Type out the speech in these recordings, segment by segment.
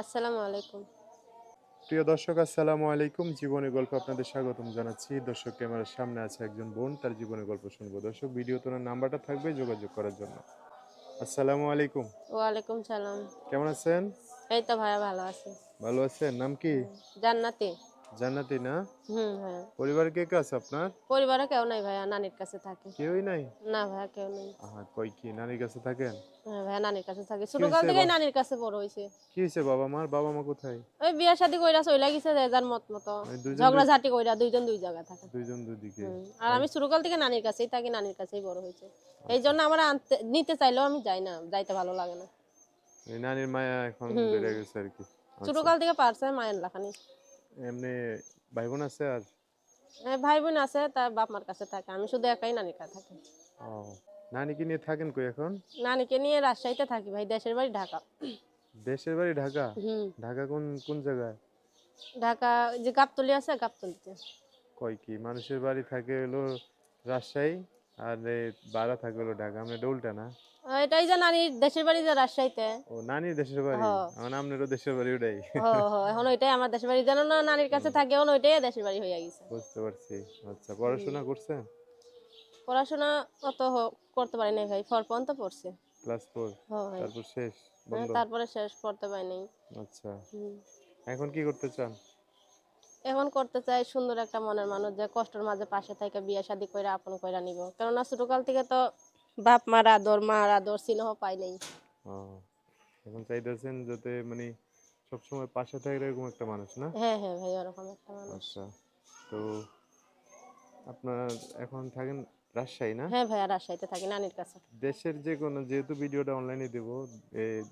আসসালামু আলাইকুম। প্রিয় দর্শক আসসালামু আলাইকুম। জীবনের গল্প আপনাদের স্বাগতম জানাচ্ছি। দর্শক ক্যামেরার সামনে আছে একজন বোন তার জীবনের গল্প শুনব। দর্শক ভিডিও তোলার নাম্বারটা থাকবে যোগাযোগ করার জন্য। আসসালামু আলাইকুম। ওয়ালাইকুম সালাম। কেমন আছেন? এই তো ভাইয়া ভালো আছে। ভালো আছেন? নাম কি? জান্নাতি। জান্নাতি না? হুম ভাইয়া পরিবারে কে কে আছে আপনার? পরিবারে কেউ নাই ভাইয়া নানির কাছে থাকে। কেউই নাই? না ভাইয়া কেউ নেই। আহা কই কি নানির কাছে থাকেন? হ্যাঁ ভাইয়া নানির কাছে থাকে। ছোট কাল থেকে বা- নানির কাছে বড় হয়েছে কি হয়েছে বাবা মার? বাবা মা কোথায়? ওই বিয়া শাদি কইরা চইলা গেছে যে যার মত মতো। ঝগড়া ঝাঁটি কইরা দুইজন দুই জায়গায় থাকে। দুইজন দুদিকে। হুম। আর আমি ছোটকাল থেকে নানির কাছেই থাকি নানির কাছেই বড় হয়েছে এই জন্য আমার আনতে নিতে চাইলেও আমি যাই না যাইতে ভালো লাগে না। এই নানির মায়া এখন বেড়ে গেছে আর কি। আচ্ছা। ছোটকাল থেকে পারছে মায়ের লাখানি এমনি ভাই বোন আছে আর? এ, ভাই বোন আছে তার বাপ মার কাছে থাকে। আমি শুধু একাই নানির কাছে থাকি। ও নানিকে নিয়ে থাকেন কই এখন? নানিকে নিয়ে রাজশাহীতে থাকি ভাই দেশের বাড়ি ঢাকা। দেশের বাড়ি ঢাকা? ঢাকা কোন কোন জায়গায়? ঢাকা যে গাবতলি আছে গাবতলিতে। কয় কি মানুষের বাড়ি থাকে হলো রাজশাহী? আর এ ভাড়া থাকে হলো ঢাকা আমরা ডোলটা না? এটাই যে নানির দেশের বাড়ি যে রাজশাহীতে। ও নানির দেশের বাড়ি? হ্যাঁ। আমার দেশের বাড়ি ওটাই। হ হ এখন ওইটাই আমার দেশের বাড়ি। জানো না নানির কাছে থাকে এখন ওইটাই দেশের বাড়ি হয়ে গেছে। বুঝতে পারছি। আচ্ছা পড়াশোনা করছেন পড়াশোনা অত করতে পারি নাই ভাই ফর পর্যন্ত পড়ছে। Class four? তারপর শেষ হ্যাঁ, তারপরে শেষ পড়তে পারি নাই। আচ্ছা। এখন কি করতে চান? এখন করতে চাই সুন্দর একটা মনের মানুষ যে কষ্টের মাঝে পাশে থেকে বিয়ে শাদি কইরা আপন কইরা নিব। কেননা ছোটকাল থেকে তো বাপ মার আদর মার আদর স্নেহ পাই নাই। এখন চাইতেছেন যাতে মানে সবসময় পাশে থাকে এরকম একটা মানুষ না? হ্যাঁ হ্যাঁ ভাই এরকম একটা মানুষ। আচ্ছা তো আপনার এখন থাকেন রাজশাহী না? হ্যাঁ ভাই রাজশাহীতে থাকি নানির কাছে। দেশের যে কোনো যেহেতু ভিডিওটা অনলাইনে দেবো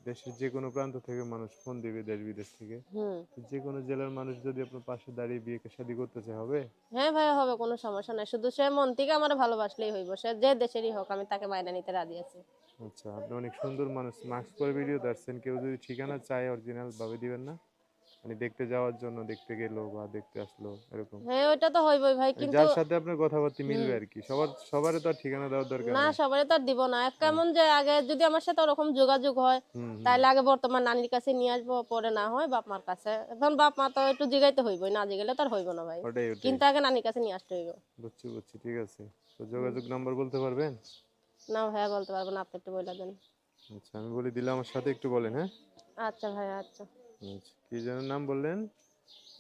দেশের যে কোনো প্রান্ত থেকে মানুষ ফোন দিবে দেশ বিদেশ থেকে। হুম। যে কোনো জেলার মানুষ যদি আপনার পাশে দাঁড়িয়ে বিয়ে শাদী করতে চায় হবে? হ্যাঁ ভাই হবে কোনো সমস্যা নাই। শুধু সে মন থেকে আমার ভালোবাসলেই হইব। সে যে দেশেরই হোক আমি তাকে মাইনা নিতে রাজি আছি। আচ্ছা আপনি অনেক সুন্দর মানুষ। মাস্ক পরে ভিডিও দেখছেন কেউ যদি ঠিকানা চায় অরিজিনাল ভাবে দিবেন না? মানে দেখতে যাওয়ার জন্য দেখতে গেলো বা দেখতে আসলো এরকম। হ্যাঁ ওইটা তো হইবই ভাই মানে কিন্তু যার সাথে আপনার কথাবার্তা মিলবে আর কি সবার সবারই তো ঠিকানা দেওয়ার দরকার না নেই। সবারই তো আর দিব না। কেমন যে আগে যদি আমার সাথে ওরকম যোগাযোগ হয়। তাহলে আগে বর্তমান নানির কাছে নিয়ে আসব পরে না হয় বাপ মার কাছে। এখন বাপ মা তো একটু জিগাইতে হইবই না জিগাইলে তো আর হইব না ভাই। কিন্তু আগে নানির কাছে নিয়ে আসতে হইব। বুঝছি বুঝছি ঠিক আছে। তো যোগাযোগ নাম্বার বলতে পারবেন? না ভাইয়া বলতে পারব না আপনি একটু বলে দেন। আচ্ছা আমি বলে দিলাম আমার সাথে একটু বলেন হ্যাঁ? আচ্ছা ভাই আচ্ছা। কি যেন নাম বললেন?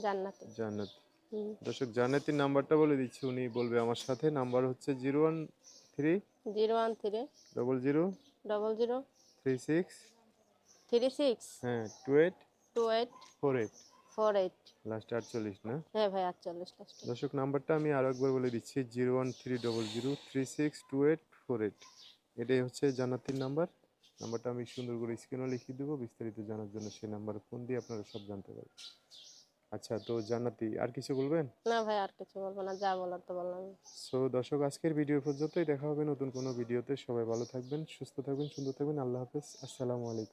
জান্নাতে। জান্নাত। দর্শক জান্নাতির নাম্বারটা বলে দিচ্ছি উনি বলবে আমার সাথে। নাম্বার হচ্ছে zero one three zero one three double zero double zero three six three six হ্যাঁ two eight two eight four eight. Four eight. Last আটচল্লিশ না? হ্যাঁ ভাই আটচল্লিশ লাস্ট। দর্শক নাম্বারটা আমি আরও একবার বলে দিচ্ছি zero one three double zero three six two eight four eight. এটাই হচ্ছে জান্নাতির নাম্বার। নাম্বারটা আমি সুন্দর করে স্ক্রিনও লিখে দেবো বিস্তারিত জানার জন্য সেই নাম্বার ফোন দিয়ে আপনারা সব জানতে পারবেন। আচ্ছা তো জান্নাতি আর কিছু বলবেন? না ভাই আর কিছু বলব না যা বলার তো বললাম। সো দর্শক আজকের ভিডিও পর্যন্তই দেখা হবে নতুন কোনো ভিডিওতে সবাই ভালো থাকবেন সুস্থ থাকবেন সুন্দর থাকবেন আল্লাহ হাফেজ আসসালামু আলাইকুম।